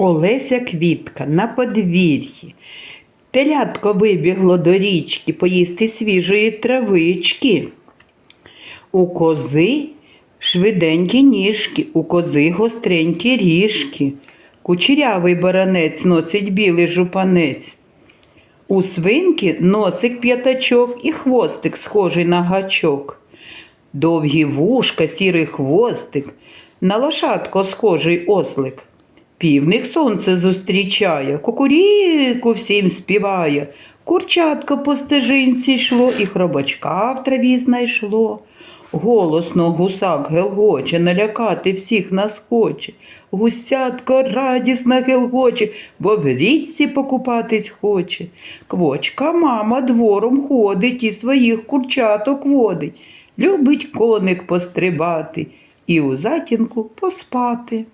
Олеся Квітка на подвір'ї. Телятко вибігло до річки поїсти свіжої травички. У кози швиденькі ніжки, у кози гостренькі ріжки. Кучерявий баранець носить білий жупанець. У свинки носик п'ятачок і хвостик схожий на гачок. Довгі вушка, сірий хвостик, на лошадко схожий ослик. Півник сонце зустрічає, кукуріку всім співає. Курчатко по стежинці йшло, і хробачка в траві знайшло. Голосно гусак гелгоче, налякати всіх нас хоче. Гусятко радісно гелгоче, бо в річці покупатись хоче. Квочка мама двором ходить і своїх курчаток водить. Любить коник пострибати і у затінку поспати.